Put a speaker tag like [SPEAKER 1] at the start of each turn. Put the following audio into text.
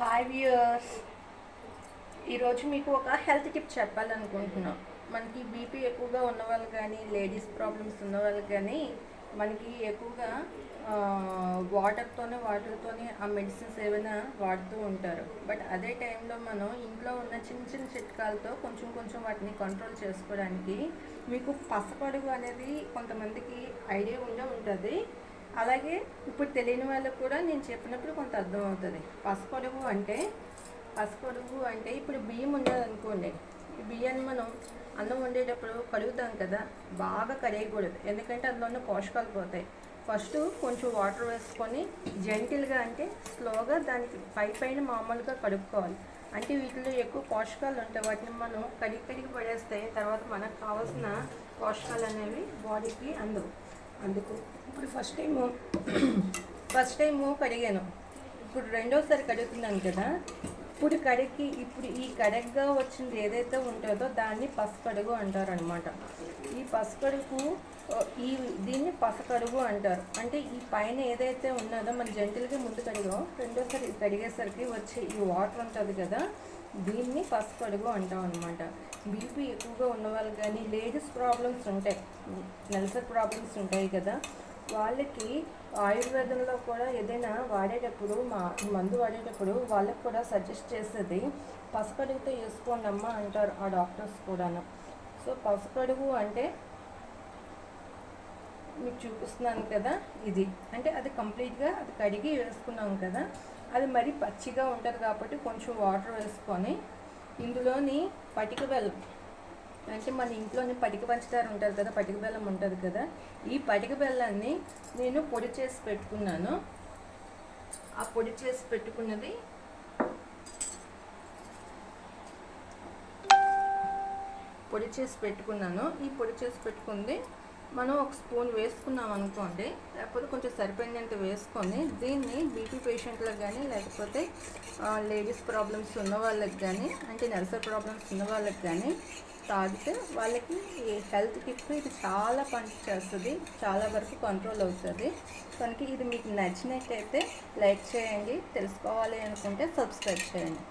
[SPEAKER 1] Hi viewers ఈరోజు మీకు ఒక హెల్త్ టిప్ చెప్పాలనుకుంటున్నాం. మనకి బీపీ ఎక్కువగా ఉన్న వాళ్ళు కానీ లేడీస్ ప్రాబ్లమ్స్ ఉన్న వాళ్ళు కానీ మనకి ఎక్కువగా వాటర్తోనే వాటర్తోనే ఆ మెడిసిన్స్ ఏమైనా వాడుతూ ఉంటారు. బట్ అదే టైంలో మనం ఇంట్లో ఉన్న చిన్న చిన్న చిట్కాలతో కొంచెం కొంచెం వాటిని కంట్రోల్ చేసుకోవడానికి మీకు పసపడుగు అనేది కొంతమందికి ఐడియా ఉండే ఉంటుంది. అలాగే ఇప్పుడు తెలియని వాళ్ళకు కూడా నేను చెప్పినప్పుడు కొంత అర్థం అవుతుంది. పసుపొడుగు అంటే పసుపొడుగు అంటే ఇప్పుడు బియ్యం ఉండదు అనుకోండి ఈ బియ్యాన్ని మనం అన్నం వండేటప్పుడు కడుగుతాం కదా బాగా కడిగకూడదు. ఎందుకంటే అందులో ఉన్న పోషకాలు పోతాయి. ఫస్ట్ కొంచెం వాటర్ వేసుకొని జెంటిల్గా అంటే స్లోగా దానికి పై పైన మామూలుగా కడుక్కోవాలి. అంటే వీటిలో ఎక్కువ పోషకాలు ఉంటాయి. వాటిని మనం కడిగి కడిగి పడేస్తే తర్వాత మనకు కావాల్సిన పోషకాలు అనేవి బాడీకి అందవు. అందుకు. ఇప్పుడు ఫస్ట్ టైము ఫస్ట్ టైము కడిగాను. ఇప్పుడు రెండోసారి కడుగుతున్నాను కదా. ఇప్పుడు కడిగి ఇప్పుడు ఈ కడగ్గా వచ్చింది ఏదైతే ఉంటుందో దాన్ని పసుకడుగు అంటారు అనమాట ఈ పసుకడుగు ఈ దీన్ని పసకడుగు అంటారు. అంటే ఈ పైన ఏదైతే ఉన్నదో మన జంతువులకి ముందు కడిగాం రెండోసారి కడిగేసరికి వచ్చే ఈ వాటర్ ఉంటుంది కదా దీన్ని పసుకడుగు అంటాం అనమాట బీపీ ఎక్కువగా ఉన్న వాళ్ళు కానీ లేడీస్ ప్రాబ్లమ్స్ ఉంటాయి. నెల్సర్ ప్రాబ్లమ్స్ ఉంటాయి కదా వాళ్ళకి ఆయుర్వేదంలో కూడా ఏదైనా వాడేటప్పుడు మా మందు వాడేటప్పుడు వాళ్ళకి కూడా సజెస్ట్ చేసేది పసుపడుగుతో వేసుకోండి అమ్మా అంటారు ఆ డాక్టర్స్ కూడాను. సో పసుపడుగు అంటే మీకు చూపిస్తున్నాను కదా ఇది. అంటే అది కంప్లీట్గా అది కడిగి వేసుకున్నాం కదా అది మరి పచ్చిగా ఉంటుంది కాబట్టి కొంచెం వాటర్ వేసుకొని ఇందులోని పటిక బెల్లం అంటే మన ఇంట్లోనే పటిక పంచదార ఉంటుంది కదా పటిక బెల్లం ఉంటుంది కదా ఈ పటిక బెల్లాన్ని నేను పొడి చేసి పెట్టుకున్నాను. ఆ పొడి చేసి పెట్టుకున్నది పొడి చేసి పెట్టుకున్నాను. ఈ పొడి చేసి పెట్టుకుంది మనం ఒక స్పూన్ వేసుకున్నాం అనుకోండి లేకపోతే కొంచెం సరిపడినంత వేసుకొని దీన్ని బీపీ పేషెంట్లకు కానీ లేకపోతే లేడీస్ ప్రాబ్లమ్స్ ఉన్న వాళ్ళకి కానీ అంటే నెలసరి ప్రాబ్లమ్స్ ఉన్న వాళ్ళకి కానీ తాగితే వాళ్ళకి ఈ హెల్త్ కిట్ ఇది చాలా పని చేస్తుంది చాలా వరకు కంట్రోల్ అవుతుంది. కనుక ఇది మీకు నచ్చినట్టయితే లైక్ చేయండి తెలుసుకోవాలి అనుకుంటే సబ్స్క్రైబ్ చేయండి.